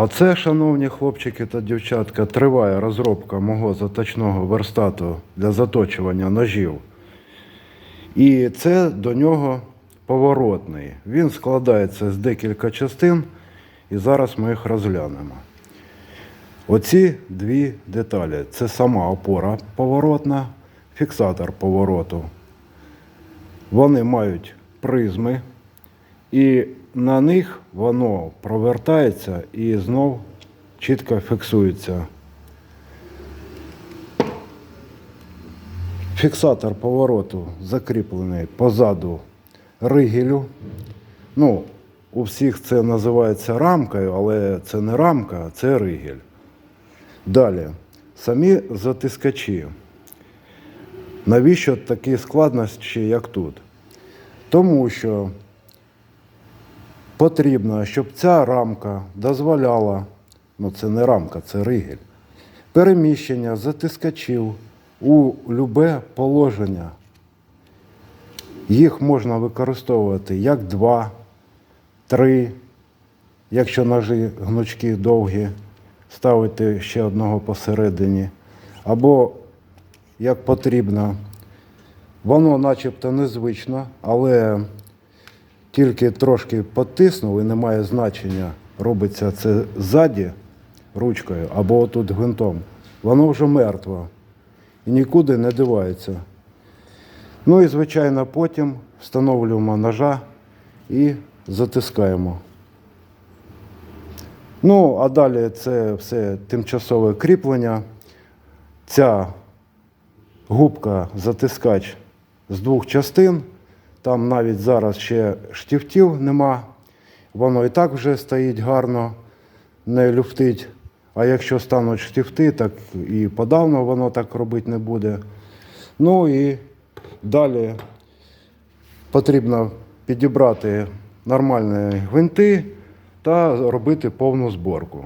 А це, шановні хлопчики та дівчатка, триває розробка мого заточного верстату для заточування ножів. І це до нього поворотний. Він складається з декілька частин, і зараз ми їх розглянемо. Оці дві деталі це сама опора поворотна, фіксатор повороту. Вони мають призми, і на них воно провертається і знов чітко фіксується. Фіксатор повороту закріплений позаду ригелю. Ну, у всіх це називається рамкою, але це не рамка, це ригель. Далі, самі затискачі. Навіщо такі складності, як тут? Тому що потрібно, щоб ця рамка дозволяла, ну це не рамка, це ригель, переміщення затискачів у любе положення. Їх можна використовувати як два, три, якщо ножі гнучки довгі, ставити ще одного посередині, або як потрібно. Воно начебто незвично, але тільки трошки потиснув і немає значення, робиться це ззаді ручкою або отут гвинтом. Воно вже мертво і нікуди не дивається. Ну і, звичайно, потім встановлюємо ножа і затискаємо. Ну, а далі це все тимчасове кріплення. Ця губка затискач з двох частин. Там навіть зараз ще штифтів нема. Воно і так вже стоїть гарно, не люфтить. А якщо стануть штифти, так і подавно воно так робити не буде. Ну і далі потрібно підібрати нормальні гвинти та робити повну зборку.